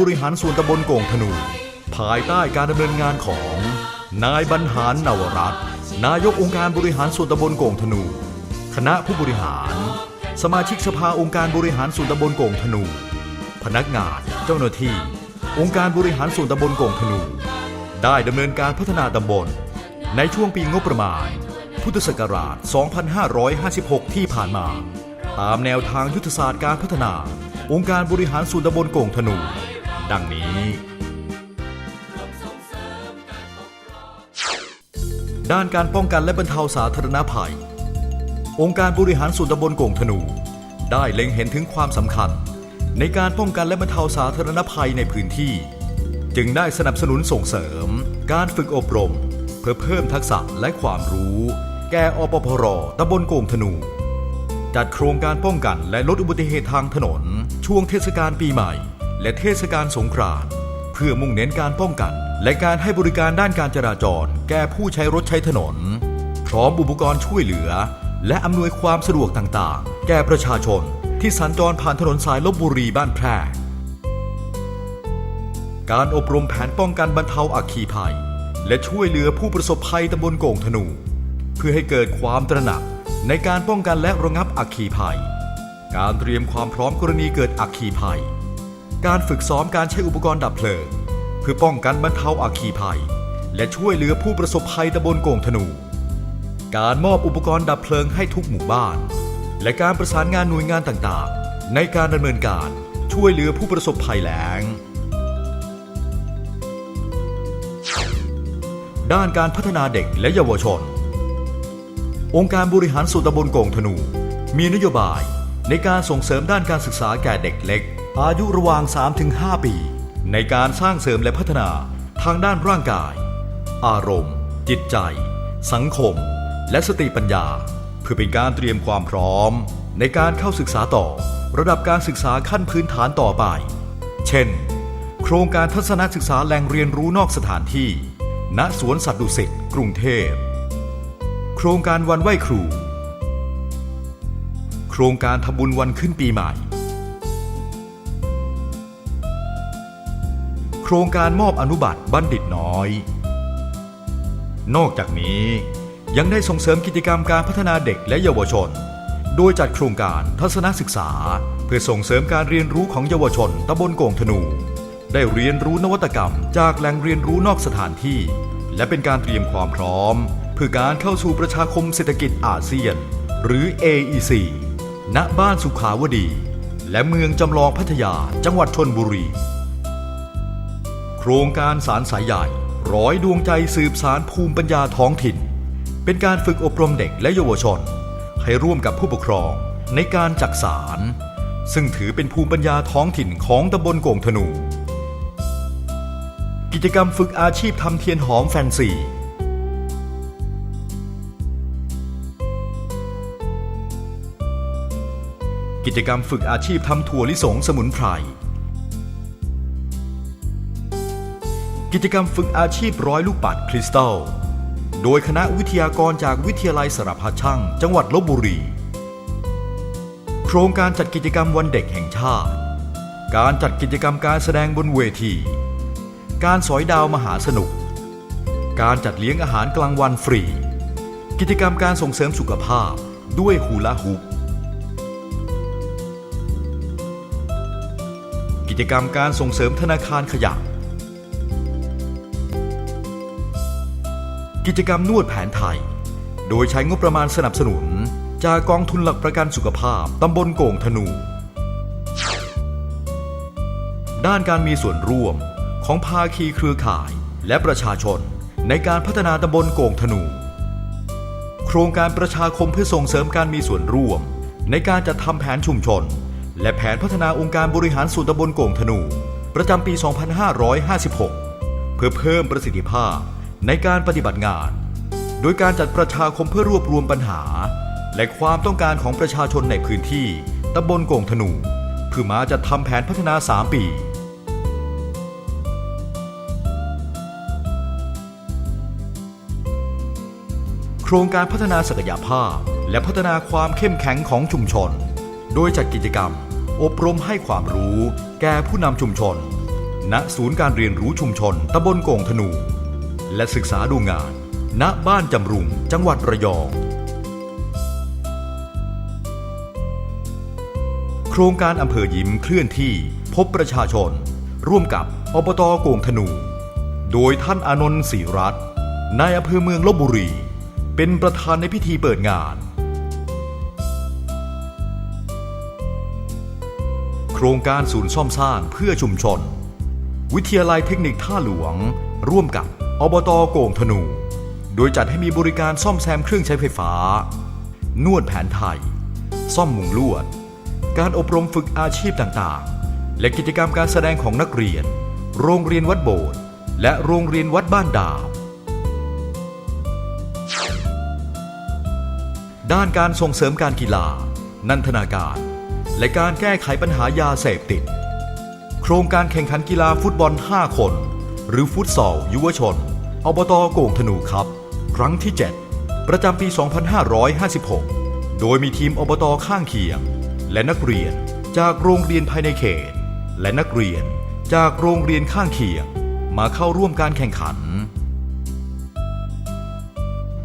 บริหารส่วนตำบลโก่งธนู ภายใต้การดำเนินงานของ นายบรรหารนวรัตน์นายกองค์การบริหารส่วนตำบลโก่งธนู คณะผู้บริหาร สมาชิกสภาองค์การบริหารส่วนตำบลโก่งธนู พนักงานเจ้าหน้าที่ องค์การบริหารส่วนตำบลโก่งธนู ได้ดำเนินการพัฒนาตำบล ในช่วงปีงบประมาณ พุทธศักราช 2556 ที่ผ่านมา ตามแนวทางยุทธศาสตร์การพัฒนาองค์การบริหารส่วนตำบลโก่งธนู ดังนี้ ด้านการป้องกันและบรรเทาสาธารณภัย องค์การบริหารส่วนตำบลโก่งธนู ได้เล็งเห็นถึงความสำคัญ ในการป้องกันและบรรเทาสาธารณภัยในพื้นที่ จึงได้สนับสนุนส่งเสริม การฝึกอบรม เพื่อเพิ่มทักษะและความรู้ แก่อปพรตำบลโก่งธนูจัดโครงการป้องกันและลดอุบัติเหตุทางถนน ช่วงเทศกาลปีใหม่ และเทศกาลสงกรานต์เพื่อมุ่งเน้นการป้องกัน และการให้บริการด้านการจราจร แก่ผู้ใช้รถใช้ถนน พร้อมอุปกรณ์ช่วยเหลือ และอำนวยความสะดวกต่างๆ แก่ประชาชนที่สัญจรผ่านถนนสายลบบุรีบ้านแพรกการอบรมแผนป้องกันบรรเทาอัคคีภัย และช่วยเหลือผู้ประสบภัยตำบลโก่งธนู เพื่อให้เกิดความตระหนักในการป้องกันและระงับอัคคีภัย การเตรียมความพร้อมกรณีเกิดอัคคีภัย การฝึกซ้อมการใช้อุปกรณ์ดับเพลิง เพื่อป้องกันบรรเทาอัคคีภัย และช่วยเหลือผู้ประสบภัยตำบลโก่งธนู การมอบอุปกรณ์ดับเพลิงให้ทุกหมู่บ้าน และการประสานงานหน่วยงานต่างๆ ในการดำเนินการช่วยเหลือผู้ประสบภัยแล้ง ด้านการพัฒนาเด็กและเยาวชน องค์การบริหารส่วนตำบลโก่งธนู มีนโยบายในการส่งเสริมด้านการศึกษาแก่เด็กเล็ก อายุระหว่าง 3-5 ปี ในการสร้างเสริมและพัฒนาทางด้านร่างกาย อารมณ์ จิตใจ สังคม และสติปัญญา เพื่อเป็นการเตรียมความพร้อม ในการเข้าศึกษาต่อระดับการศึกษาขั้นพื้นฐานต่อไป เช่น โครงการทัศนศึกษาแหล่งเรียนรู้นอกสถานที่ ณ สวนสัตว์ดุสิตกรุงเทพ โครงการวันไหว้ครู โครงการทำบุญวันขึ้นปีใหม่ รงการมอบอนุบัติบัณฑิตน้อย นอกจากนี้ยังได้ส่งเสริมกิจกรรมการพัฒนาเด็กและเยาวชน โดยจัดโครงการทัศนศึกษา เพื่อส่งเสริมการเรียนรู้ของเยาวชนตำบลโก่งธนู ได้เรียนรู้นวัตกรรม จากแหล่งเรียนรู้นอกสถานที่ และเป็นการเตรียมความพร้อม เพื่อการเข้าสู่ประชาคมเศรษฐกิจอาเซียน หรือ AEC ณบ้านสุขาวดี และเมืองจำลองพัทยาจังหวัดชนบุรี ครงการสารสายใหญ่ร้อยดวงใจสืบสารภูมิปัญญาท้องถิ่น เป็นการฝึกอบรมเด็กและเยาวชน ให้ร่วมกับผู้ปกครองในการจักสาร ซึ่งถือเป็นภูมิปัญญาท้องถิ่นของตำบลโก่งธนู กิจกรรมฝึกอาชีพทำเทียนหอมแฟนซีกิจกรรมฝึกอาชีพทำถั่วลิสงสมุนไพร กิจกรรมฝึกอาชีพร้อยลูกปัดคริสตัล โดยคณะวิทยากรจากวิทยาลัยสารพัดช่าง จังหวัดลบบุรี โครงการจัดกิจกรรมวันเด็กแห่งชาติ การจัดกิจกรรมการแสดงบนเวที การสอยดาวมหาสนุก การจัดเลี้ยงอาหารกลางวันฟรี กิจกรรมการส่งเสริมสุขภาพด้วยฮูลาฮูปกิจกรรมการส่งเสริมธนาคารขยะ กิจกรรมนวดแผนไทย โดยใช้งบประมาณสนับสนุน จากกองทุนหลักประกันสุขภาพตำบลโก่งธนู ด้านการมีส่วนร่วมของภาคีเครือข่ายและประชาชนในการพัฒนาตำบลโก่งธนู โครงการประชาคมเพื่อส่งเสริมการมีส่วนร่วม ในการจัดทำแผนชุมชน และแผนพัฒนาองค์การบริหารส่วนตำบลโก่งธนู ประจำปี 2556 เพื่อเพิ่มประสิทธิภาพ ในการปฏิบัติงาน โดยการจัดประชาคมเพื่อรวบรวมปัญหา และความต้องการของประชาชนในพื้นที่ตำบลโก่งธนูเพื่อมาจัดทำแผนพัฒนา 3 ปี โครงการพัฒนาศักยภาพ และพัฒนาความเข้มแข็งของชุมชน โดยจัดกิจกรรม อบรมให้ความรู้ แก่ผู้นำชุมชน ณศูนย์การเรียนรู้ชุมชนตำบลโก่งธนู และศึกษาดูงาน ณบ้านจำรุงจังหวัดระยอง โครงการอำเภอยิ้มเคลื่อนที่พบประชาชน ร่วมกับอบตโกงธนู โดยท่านอานนท์ศรีรัตน์นายอำเภอเมืองลบบุรี เป็นประธานในพิธีเปิดงาน โครงการศูนย์ซ่อมสร้างเพื่อชุมชน วิทยาลัยเทคนิคท่าหลวง ร่วมกับ อบตโก่งธนู โดยจัดให้มีบริการซ่อมแซมเครื่องใช้ไฟฟ้า นวดแผนไทย ซ่อมมุงลวด การอบรมฝึกอาชีพต่างๆ และกิจกรรมการแสดงของนักเรียน โรงเรียนวัดโบสถ์และโรงเรียนวัดบ้านดาว ด้านการส่งเสริมการกีฬา นันทนาการ และการแก้ไขปัญหายาเสพติด โครงการแข่งขันกีฬาฟุตบอล 5 คน หรือฟุตซอลยุวชน อบตโก่งธนูครับ ครั้งที่ 7 ประจำปี 2556 โดยมีทีมอบตข้างเคียง และนักเรียนจากโรงเรียนภายในเขต และนักเรียนจากโรงเรียนข้างเคียง มาเข้าร่วมการแข่งขัน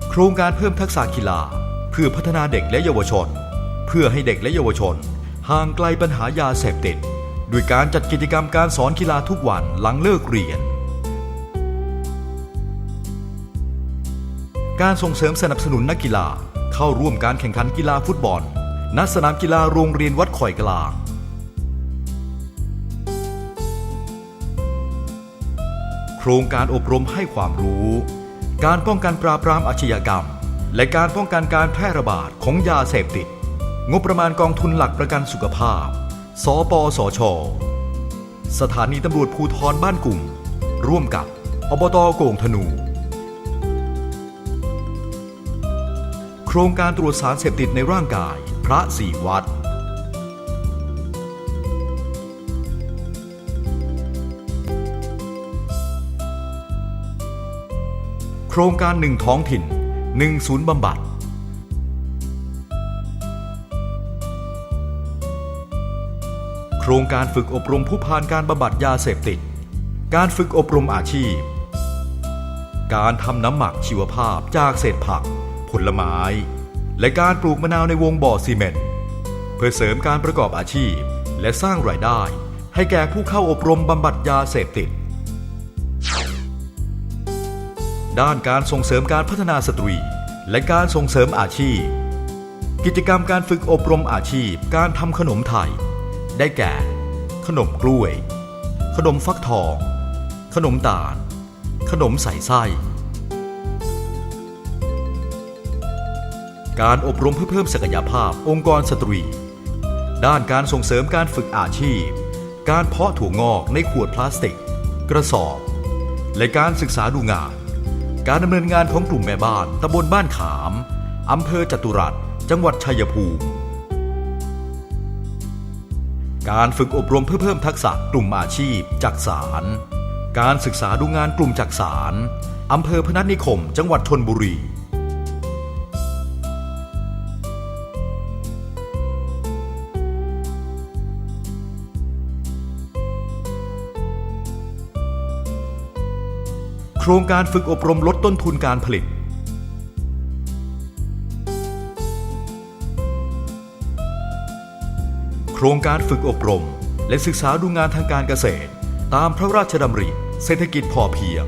โครงการเพิ่มทักษะกีฬา เพื่อพัฒนาเด็กและเยาวชน เพื่อให้เด็กและเยาวชน ห่างไกลปัญหายาเสพติดด้วยการจัดกิจกรรมการสอนกีฬาทุกวันหลังเลิกเรียน การส่งเสริมสนับสนุนนักกีฬาเข้าร่วมการแข่งขันกีฬาฟุตบอล ณ สนามกีฬาโรงเรียนวัดข่อยกลางโครงการอบรมให้ความรู้ การป้องกันปราบปรามอาชญากรรม และการป้องกันการแพร่ระบาดของยาเสพติด งบประมาณกองทุนหลักประกันสุขภาพ สปสช สถานีตำรวจภูธรบ้านกลุ่ม ร่วมกับอบตโก่งธนู โครงการตรวจสารเสพติดในร่างกาย พระสี่วัด โครงการหนึ่งท้องถิ่นหนึ่งศูนย์บำบัด โครงการฝึกอบรมผู้ผ่านการบำบัดยาเสพติด การฝึกอบรมอาชีพ การทำน้ำหมักชีวภาพจากเศษผัก ผลไม้ และการปลูกมะนาวในวงบ่อซีเมนต์เพื่อเสริมการประกอบอาชีพ และสร้างรายได้ ให้แก่ผู้เข้าอบรมบำบัดยาเสพติด ด้านการส่งเสริมการพัฒนาสตรี และการส่งเสริมอาชีพ กิจกรรมการฝึกอบรมอาชีพ การทำขนมไทย ได้แก่ ขนมกล้วย ขนมฟักทอง ขนมตาล ขนมใส่ไส้ การอบรมเพื่อเพิ่มศักยภาพองค์กรสตรี ด้านการส่งเสริมการฝึกอาชีพ การเพาะถั่วงอกในขวดพลาสติก กระสอบ และการศึกษาดูงาน การดำเนินงานของกลุ่มแม่บ้านตำบลบ้านขามอำเภอจตุรัส จังหวัดชัยภูมิ การฝึกอบรมเพื่อเพิ่มทักษะกลุ่มอาชีพจักสาร การศึกษาดูงานกลุ่มจักสารอำเภอพนัสนิคม จังหวัดชนบุรี รงการฝึกอบรมลดต้นทุนการผลิต โครงการฝึกอบรม และศึกษาดูงานทางการเกษตร ตามพระราชดำริ เศรษฐกิจพอเพียง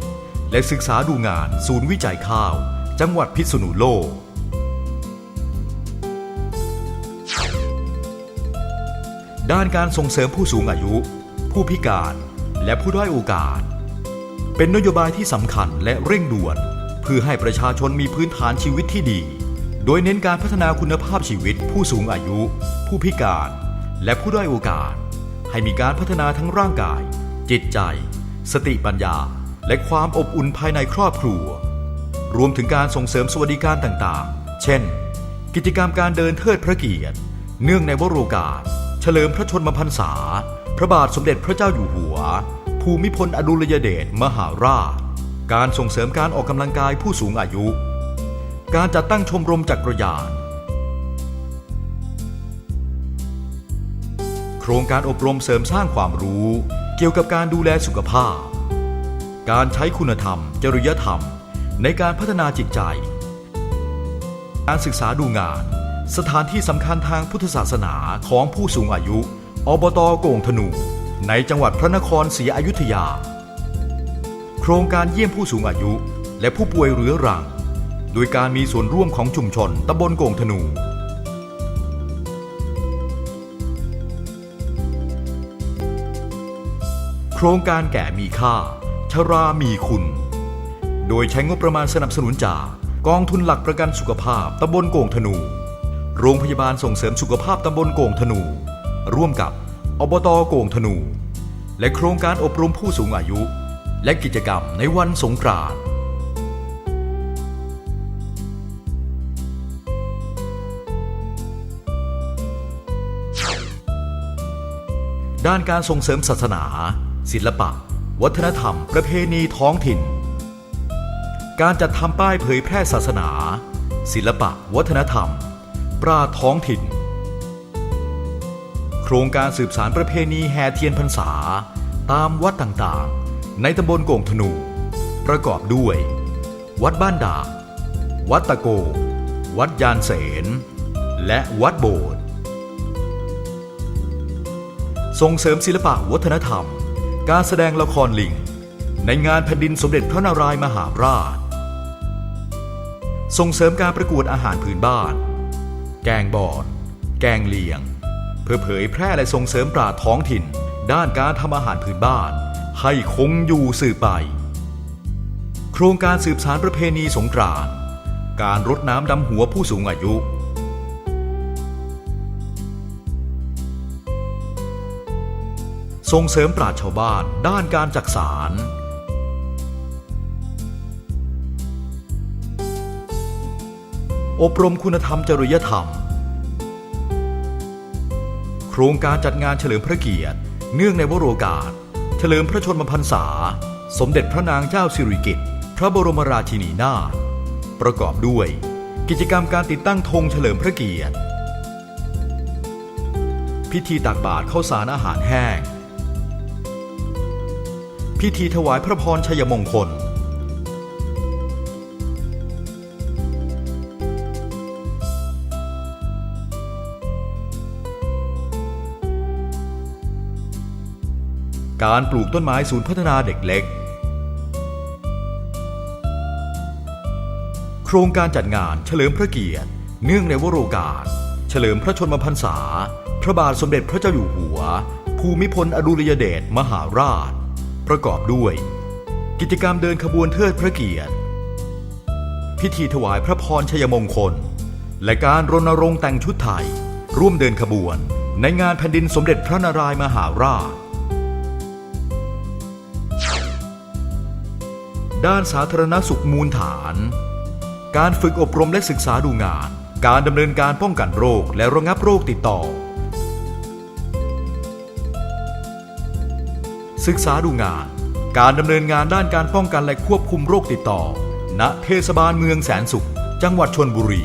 และศึกษาดูงานศูนย์วิจัยข้าว จังหวัดพิษณุโลก ด้านการส่งเสริมผู้สูงอายุ ผู้พิการ และผู้ด้อยโอกาส เป็นนโยบายที่สำคัญและเร่งด่วน เพื่อให้ประชาชนมีพื้นฐานชีวิตที่ดี โดยเน้นการพัฒนาคุณภาพชีวิต ผู้สูงอายุ ผู้พิการ และผู้ด้อยโอกาส ให้มีการพัฒนาทั้งร่างกาย จิตใจ สติปัญญา และความอบอุ่นภายในครอบครัว รวมถึงการส่งเสริมสวัสดิการต่างๆ เช่น กิจกรรมการเดินเทิดพระเกียรติ เนื่องในวโรกาส เฉลิมพระชนมพรรษา พระบาทสมเด็จพระเจ้าอยู่หัว ภูมิพลอดุลยเดชมหาราช การส่งเสริมการออกกำลังกายผู้สูงอายุ การจัดตั้งชมรมจักรยาน โครงการอบรมเสริมสร้างความรู้ เกี่ยวกับการดูแลสุขภาพ การใช้คุณธรรม จริยธรรม ในการพัฒนาจิตใจ การศึกษาดูงาน สถานที่สำคัญทางพุทธศาสนาของผู้สูงอายุ อบตโก่งธนู ในจังหวัดพระนครศรีอยุธยา โครงการเยี่ยมผู้สูงอายุและผู้ป่วยเรื้อรัง โดยการมีส่วนร่วมของชุมชนตำบลโก่งธนู โครงการแก่มีค่า ชรามีคุณ โดยใช้งบประมาณสนับสนุนจากกองทุนหลักประกันสุขภาพตำบลโก่งธนู โรงพยาบาลส่งเสริมสุขภาพตำบลโก่งธนู ร่วมกับ อบตโก่งธนู และโครงการอบรมผู้สูงอายุ และกิจกรรมในวันสงกรานต์ด้านการส่งเสริมศาสนา ศิลปะ วัฒนธรรม ประเพณีท้องถิ่น การจัดทำป้ายเผยแพร่ศาสนา ศิลปะ วัฒนธรรม ปราท้องถิ่น โครงการสืบสารประเพณีแห่เทียนพรรษา ตามวัดต่างๆ ในตำบลโก่งธนู ประกอบด้วย วัดบ้านดาบวัดตะโก วัดยานเสน และวัดโบสถ์ส่งเสริมศิลปะวัฒนธรรม การแสดงละครลิง ในงานแผ่นดินสมเด็จพระนารายมหาราช ส่งเสริมการประกวดอาหารพื้นบ้าน แกงบอนแกงเลียง พื่อเผยแพร่และส่งเสริมปราชญ์ท้องถิ่น ด้านการทำอาหารพื้นบ้าน ให้คงอยู่สืบไป โครงการสืบสารประเพณีสงกรานต์การรดน้ำดำหัวผู้สูงอายุ ส่งเสริมปราชญ์ชาวบ้านด้านการจักสารอบรมคุณธรรมจริยธรรม โครงการจัดงานเฉลิมพระเกียรติ เนื่องในวโรกาส เฉลิมพระชนมพรรษา สมเด็จพระนางเจ้าสิริกิติ์พระบรมราชินีนาถประกอบด้วย กิจกรรมการติดตั้งธงเฉลิมพระเกียรติ พิธีตักบาตรข้าวสารอาหารแห้ง พิธีถวายพระพรชัยมงคล การปลูกต้นไม้ศูนย์พัฒนาเด็กเล็ก โครงการจัดงานเฉลิมพระเกียรติ เนื่องในวโรกาส เฉลิมพระชนมพรรษา พระบาทสมเด็จพระเจ้าอยู่หัว ภูมิพลอดุลยเดชมหาราช ประกอบด้วย กิจกรรมเดินขบวนเทิดพระเกียรติ พิธีถวายพระพรชัยมงคล และการรณรงค์แต่งชุดไทย ร่วมเดินขบวนในงานแผ่นดินสมเด็จพระนารายมหาราช ด้านสาธารณสุขมูลฐาน การฝึกอบรมและศึกษาดูงาน การดำเนินการป้องกันโรคและระงับโรคติดต่อ ศึกษาดูงาน การดำเนินงานด้านการป้องกันและควบคุมโรคติดต่อ ณ เทศบาลเมืองแสนสุข จังหวัดชนบุรี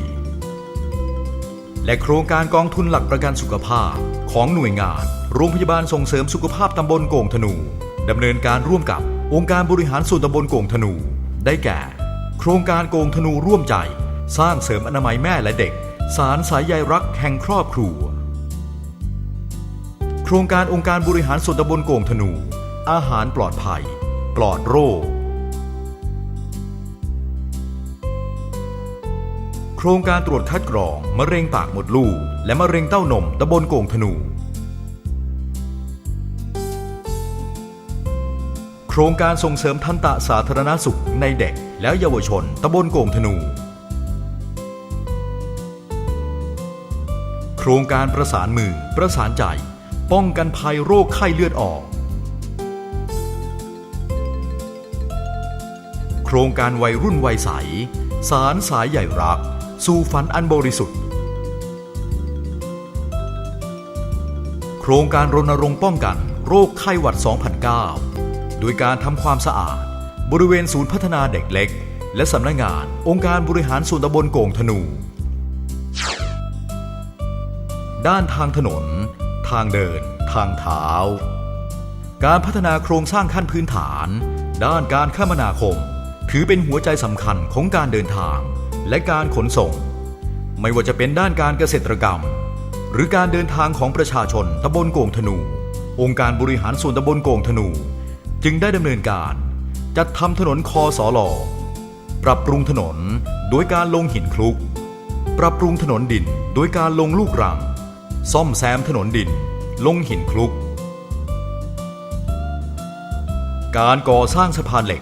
และโครงการกองทุนหลักประกันสุขภาพของหน่วยงาน โรงพยาบาลส่งเสริมสุขภาพตำบลโก่งธนูดำเนินการร่วมกับ องค์การบริหารส่วนตำบลโก่งธนู ได้แก่ โครงการโก่งธนูร่วมใจ สร้างเสริมอนามัยแม่และเด็ก สารสายใยรักแห่งครอบครัว โครงการองค์การบริหารส่วนตำบลโก่งธนู อาหารปลอดภัย ปลอดโรค โครงการตรวจคัดกรองมะเร็งปากมดลูกและมะเร็งเต้านมตำบลโก่งธนู ครงการส่งเสริมทันตะสาธารณสุขในเด็ก และเยาวชนตำบลโก่งธนู โครงการประสานมือ ประสานใจ ป้องกันภัยโรคไข้เลือดออก โครงการวัยรุ่นวัยใส สารสายใหญ่รัก สู่ฝันอันบริสุทธิ์ โครงการรณรงค์ป้องกันโรคไข้หวัด 2009 โดยการทำความสะอาด บริเวณศูนย์พัฒนาเด็กเล็ก และสำนักงานองค์การบริหารส่วนตำบลโก่งธนู ด้านทางถนน ทางเดิน ทางเท้า การพัฒนาโครงสร้างขั้นพื้นฐาน ด้านการคมนาคม ถือเป็นหัวใจสำคัญของการเดินทางและการขนส่ง ไม่ว่าจะเป็นด้านการเกษตรกรรม หรือการเดินทางของประชาชนตำบลโก่งธนู องค์การบริหารส่วนตำบลโก่งธนู จึงได้ดำเนินการ จัดทำถนนคอสอลอปรับปรุงถนนโดยการลงหินคลุก ปรับปรุงถนนดินโดยการลงลูกรัง ซ่อมแซมถนนดิน ลงหินคลุก การก่อสร้างสะพานเหล็ก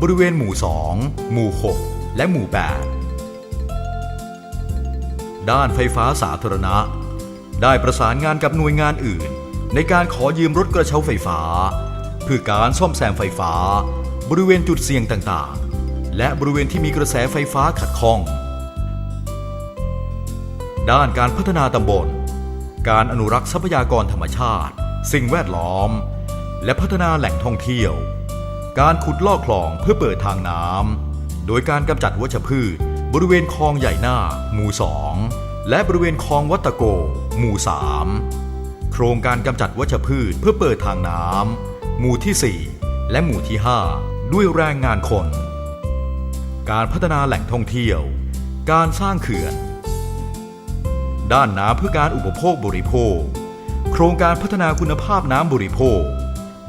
บริเวณหมู่ 2 หมู่ 6 และหมู่ 8 ด้านไฟฟ้าสาธารณะ ได้ประสานงานกับหน่วยงานอื่น ในการขอยืมรถกระเช้าไฟฟ้า เพื่อการซ่อมแซมไฟฟ้า บริเวณจุดเสี่ยงต่างๆ และบริเวณที่มีกระแสไฟฟ้าขัดข้อง ด้านการพัฒนาตำบล การอนุรักษ์ทรัพยากรธรรมชาติ สิ่งแวดล้อม และพัฒนาแหล่งท่องเที่ยว การขุดลอกคลองเพื่อเปิดทางน้ำโดยการกำจัดวัชพืช บริเวณคลองใหญ่หน้า หมู่2และบริเวณคลองวัตโก หมู่3โครงการกำจัดวัชพืชเพื่อเปิดทางน้ำ หมู่ที่ 4 และหมู่ที่ 5 ด้วยแรงงานคน การพัฒนาแหล่งท่องเที่ยว การสร้างเขื่อน ด้านน้ำเพื่อการอุปโภคบริโภค โครงการพัฒนาคุณภาพน้ำบริโภค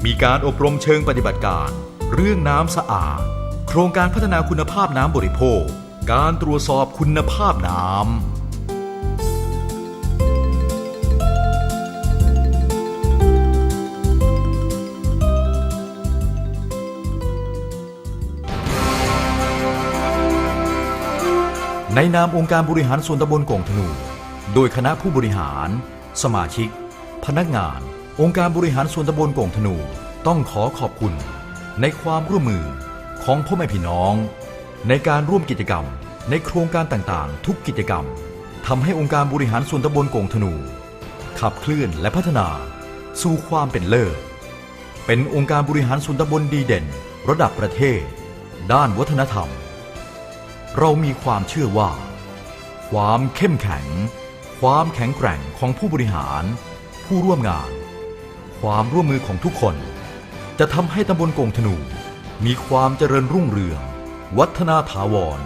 มีการอบรมเชิงปฏิบัติการ เรื่องน้ำสะอาด โครงการพัฒนาคุณภาพน้ำบริโภค การตรวจสอบคุณภาพน้ำ ในนามองค์การบริหารส่วนตำบลโก่งธนู โดยคณะผู้บริหาร สมาชิก พนักงาน องค์การบริหารส่วนตำบลโก่งธนูต้องขอขอบคุณ ในความร่วมมือของพ่อแม่พี่น้อง ในการร่วมกิจกรรม ในโครงการต่างๆ ทุกกิจกรรมทำให้องค์การบริหารส่วนตำบลโก่งธนู ขับเคลื่อนและพัฒนา สู่ความเป็นเลิศเป็นองค์การบริหารส่วนตำบลดีเด่น ระดับประเทศ ด้านวัฒนธรรม เรามีความเชื่อว่า ความเข้มแข็ง ความแข็งแกร่งของผู้บริหาร ผู้ร่วมงาน ความร่วมมือของทุกคน จะทำให้ตำบลกงธนู มีความเจริญรุ่งเรือง วัฒนาถาวร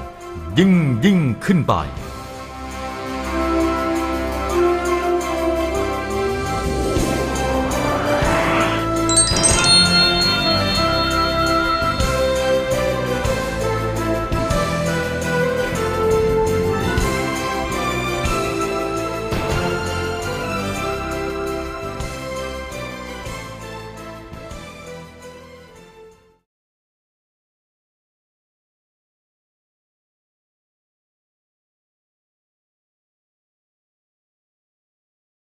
ยิ่งยิ่งขึ้นไป